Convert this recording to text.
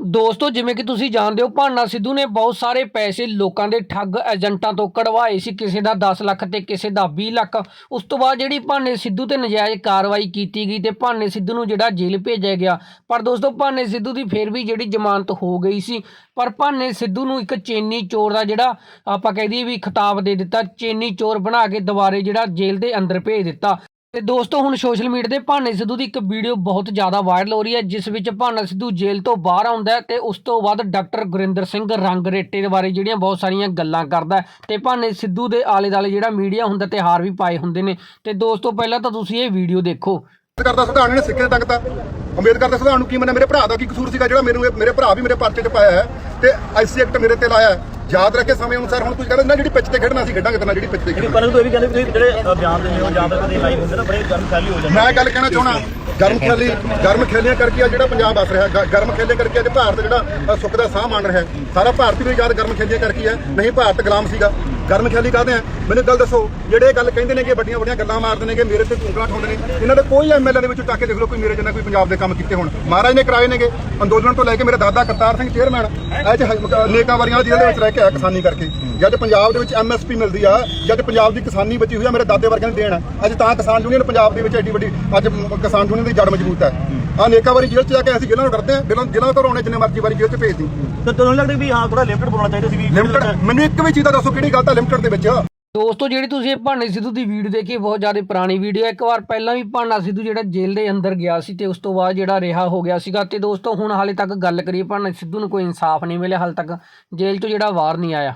ਦੋਸਤੋ, ਜਿਵੇਂ ਕਿ ਤੁਸੀਂ ਜਾਣਦੇ ਹੋ, ਭਾਨਾ ਸਿੱਧੂ ਨੇ ਬਹੁਤ ਸਾਰੇ ਪੈਸੇ ਲੋਕਾਂ ਦੇ ਠੱਗ ਏਜੰਟਾਂ ਤੋਂ ਕਢਵਾਏ ਸੀ। ਕਿਸੇ ਦਾ 10 ਲੱਖ ਤੇ ਕਿਸੇ ਦਾ 20 ਲੱਖ। ਉਸ ਤੋਂ ਬਾਅਦ ਜਿਹੜੀ ਭਾਨੇ ਸਿੱਧੂ ਤੇ ਨਜਾਇਜ਼ ਕਾਰਵਾਈ ਕੀਤੀ ਗਈ ਤੇ ਭਾਨੇ ਸਿੱਧੂ ਨੂੰ ਜਿਹੜਾ ਜੇਲ੍ਹ ਭੇਜਿਆ ਗਿਆ। ਪਰ ਦੋਸਤੋ, ਭਾਨੇ ਸਿੱਧੂ ਦੀ ਫੇਰ ਵੀ ਜਿਹੜੀ ਜ਼ਮਾਨਤ ਹੋ ਗਈ ਸੀ। ਪਰ ਭਾਨੇ ਸਿੱਧੂ ਨੂੰ ਇੱਕ ਚੇਨੀ ਚੋਰ ਦਾ ਜਿਹੜਾ ਆਪਾਂ ਕਹਿ ਦਈਏ ਵੀ ਖਿਤਾਬ ਦੇ ਦਿੱਤਾ। ਚੇਨੀ ਚੋਰ ਬਣਾ ਕੇ ਦੁਬਾਰੇ ਜਿਹੜਾ ਜੇਲ੍ਹ ਦੇ ਅੰਦਰ ਭੇਜ ਦਿੱਤਾ। ਤੇ ਦੋਸਤੋ, ਹੁਣ ਸੋਸ਼ਲ ਮੀਡੀਆ ਤੇ ਭਾਨੇ ਸਿੱਧੂ ਦੀ ਇੱਕ ਵੀਡੀਓ ਬਹੁਤ ਜ਼ਿਆਦਾ ਵਾਇਰਲ ਹੋ ਰਹੀ ਹੈ, ਜਿਸ ਵਿੱਚ ਭਾਨਾ ਸਿੱਧੂ ਜੇਲ੍ਹ ਤੋਂ ਬਾਹਰ ਆਉਂਦਾ ਹੈ ਤੇ ਉਸ ਤੋਂ ਬਾਅਦ ਡਾਕਟਰ ਗੁਰਿੰਦਰ ਸਿੰਘ ਰੰਗਰੇਟੇ ਦੇ ਬਾਰੇ ਜਿਹੜੀਆਂ ਬਹੁਤ ਸਾਰੀਆਂ ਗੱਲਾਂ ਕਰਦਾ ਤੇ ਭਾਨੇ ਸਿੱਧੂ ਦੇ ਆਲੇ ਦੁਆਲੇ ਜਿਹੜਾ ਮੀਡੀਆ ਹੁੰਦਾ ਤੇ ਹਾਰ ਵੀ ਪਾਏ ਹੁੰਦੇ ਨੇ। ਤੇ ਦੋਸਤੋ, ਪਹਿਲਾਂ ਤਾਂ ਤੁਸੀਂ ਇਹ ਵੀਡੀਓ ਦੇਖੋ। ਕਰਦਾ ਸੰਵਿਧਾਨ ਨੇ ਸਿੱਖੇ ਤੱਕ ਤਾਂ। ਅੰਬੇਦਕਰ ਦੇ ਸੰਵਿਧਾਨ ਨੂੰ ਕੀ ਮੰਨਿਆ ਮੇਰੇ ਭਰਾ ਦਾ ਕੀ ਕਸੂਰ ਸੀਗਾ ਜਿਹੜਾ ਮੈਨੂੰ ਮੇਰੇ ਭਰਾ ਵੀ ਮੇਰੇ ਪਰਚੇ 'ਚ ਪਾਇਆ ਹੈ ਤੇ ਆਈਸੀ ਐਕਟ ਮੇਰੇ ਤੇ ਲਾਇਆ ਹੈ। ਯਾਦ ਰੱਖੇ ਸਮੇਂ ਅਨੁਸਾਰ ਹੁਣ ਤੁਸੀਂ ਕਹਿੰਦੇ ਨਾ ਜਿਹੜੀ ਪਿੱਚ ਤੇ ਖੇਡਣਾ ਸੀ ਖੇਡਾਂਗੇ ਤੇ ਨਾ ਜਿਹੜੀ ਪਿੱਚ ਤੇ ਖੇਡਣਾ। ਪਰੰਤੂ ਇਹ ਵੀ ਕਹਿੰਦੇ ਤੁਸੀਂ ਜਿਹੜੇ ਬਿਆਨ ਦਿੰਦੇ ਹੋ ਜਾਂ ਫਿਰ ਕਦੇ ਲਾਈਵ ਹੁੰਦੇ ਨਾ ਬੜੇ ਗਰਮ ਖਿਆਲੀ ਹੋ ਜਾਂਦੇ ਮੈਂ ਗੱਲ ਕਹਿਣਾ ਚਾਹਣਾ ਗਰਮ ਖਿਆਲੀ ਗਰਮ ਖਿਆਲੀਆਂ ਕਰਕੇ ਆ ਜਿਹੜਾ ਪੰਜਾਬ ਵਸ ਰਿਹਾ ਗਰਮ ਖਿਆਲੀਆਂ ਕਰਕੇ ਅੱਜ ਭਾਰਤ ਜਿਹੜਾ ਸੁੱਖ ਦਾ ਸਾਹ ਮੰਨ ਰਿਹਾ। ਸਾਰਾ ਭਾਰਤ ਵੀ ਯਾਦ ਗਰਮ ਖਿਆਲੀਆਂ ਕਰਕੇ ਹੈ ਨਹੀਂ ਭਾਰਤ ਗੁਲਾਮ ਸੀਗਾ। ਗਰਮ ਖਿਆਲੀ ਕਾਹਦੇ ਆ? ਮੈਨੂੰ ਗੱਲ ਦੱਸੋ ਜਿਹੜੇ ਗੱਲ ਕਹਿੰਦੇ ਨੇ ਕਿ ਵੱਡੀਆਂ ਵੱਡੀਆਂ ਗੱਲਾਂ ਮਾਰਦੇ ਨੇ ਕਿ ਮੇਰੇ ਤੇ ਉਂਗਲਾਂ ਠਾਉਂਦੇ ਨੇ ਇਹਨਾਂ ਦੇ ਕੋਈ ਐਮਐਲਏ ਦੇ ਵਿੱਚ ਚੱਕ ਕੇ ਦੇਖ ਲਓ ਕੋਈ ਮੇਰੇ ਜਿੰਨਾ ਕੋਈ ਪੰਜਾਬ ਦੇ ਕੰਮ ਕੀਤੇ ਹੋਣ। ਮਹਾਰਾਜ ਨੇ ਕਰਾਏ ਨੇਗੇ ਅੰਦੋਲਨ ਤੋਂ ਲੈ ਕੇ ਮੇਰੇ ਦਾਦਾ ਕਰਤਾਰ ਸਿੰਘ ਚੇਅਰਮੈਨ ਅੱਜ ਨੇਕਾਂ ਵਾਰੀਆਂ ਜ਼ਿਲ੍ਹੇ ਦੇ ਵਿੱਚ ਰਹਿ ਕੇ ਆਇਆ ਕਿਸਾਨੀ ਕਰਕੇ। ਜਦ ਪੰਜਾਬ ਦੇ ਵਿੱਚ ਐਮਐਸਪੀ ਮਿਲਦੀ ਆ ਜਦ ਪੰਜਾਬ ਦੀ ਕਿਸਾਨੀ ਬਚੀ ਹੋਈ ਆ ਮੇਰੇ ਦਾਦੇ ਵਰਗਿਆਂ ਨੇ ਦੇਣ। ਆ। ਅੱਜ ਤਾਂ ਕਿਸਾਨ ਯੂਨੀਅਨ ਪੰਜਾਬ ਦੇ ਵਿੱਚ ਐਡੀ ਵੱਡੀ ਅੱਜ ਕਿਸਾਨ ਯੂਨੀਅਨ ਦੀ ਜੜ ਮਜ਼ਬੂਤ ਹੈ। ਆ ਨੇਕਾਂ ਵਾਰੀ ਜੇਲ੍ਹ ਚ ਜਾ ਕੇ ਅਸੀਂ ਜੇਲ੍ਹਾਂ ਨੂੰ ਡਰਦੇ ਆ ਜੇਲ੍ਹਾਂ ਜੇਲ੍ਹਾਂ ਤੋਂ ਰੋਣੇ ਜਿੰਨੇ ਮਰਜ਼ੀ ਵਾਰੀ ਜੇਲ੍ਹ ਚ ਭੇਜਦੀ ਤਾਂ ਤੁਹਾਨੂੰ ਲੱਗਦਾ ਵੀ ਹਾਂ ਥੋੜਾ ਲਿਮਟਡ ਬੋਲਣਾ ਚਾਹੀਦਾ ਸੀ ਵੀ ਲਿਮਟਡ ਮੈਨੂੰ ਇੱਕ ਵੀ ਚੀਜ਼ ਦਾ ਦੱਸੋ ਕਿਹੜੀ ਗੱਲ ਤਾਂ ਲਿਮਟਡ ਦੇ ਵਿੱਚ? ਦੋਸਤੋ, ਜਿਹੜੀ ਤੁਸੀਂ ਇਹ ਭਾਨੇ ਸਿੱਧੂ ਦੀ ਵੀਡੀਓ ਦੇਖੀ ਬਹੁਤ ਜ਼ਿਆਦਾ ਪੁਰਾਣੀ ਵੀਡੀਓ ਹੈ। ਇੱਕ ਵਾਰ ਪਹਿਲਾਂ ਵੀ ਭਾਨਾ ਸਿੱਧੂ ਜਿਹੜਾ ਜੇਲ੍ਹ ਦੇ ਅੰਦਰ ਗਿਆ ਸੀ ਤੇ ਉਸ ਤੋਂ ਬਾਅਦ ਜਿਹੜਾ ਰਿਹਾ ਹੋ ਗਿਆ ਸੀਗਾ। ਤੇ ਦੋਸਤੋ, ਹੁਣ ਹਾਲੇ ਤੱਕ ਗੱਲ ਕਰੀਏ ਭਾਨਾ ਸਿੱਧੂ ਨੂੰ ਕੋਈ ਇਨਸਾਫ ਨਹੀਂ ਮਿਲਿਆ, ਹਾਲੇ ਤੱਕ ਜੇਲ੍ਹ ਤੋਂ ਜਿਹੜਾ ਵਾਰ ਨਹੀਂ ਆਇਆ।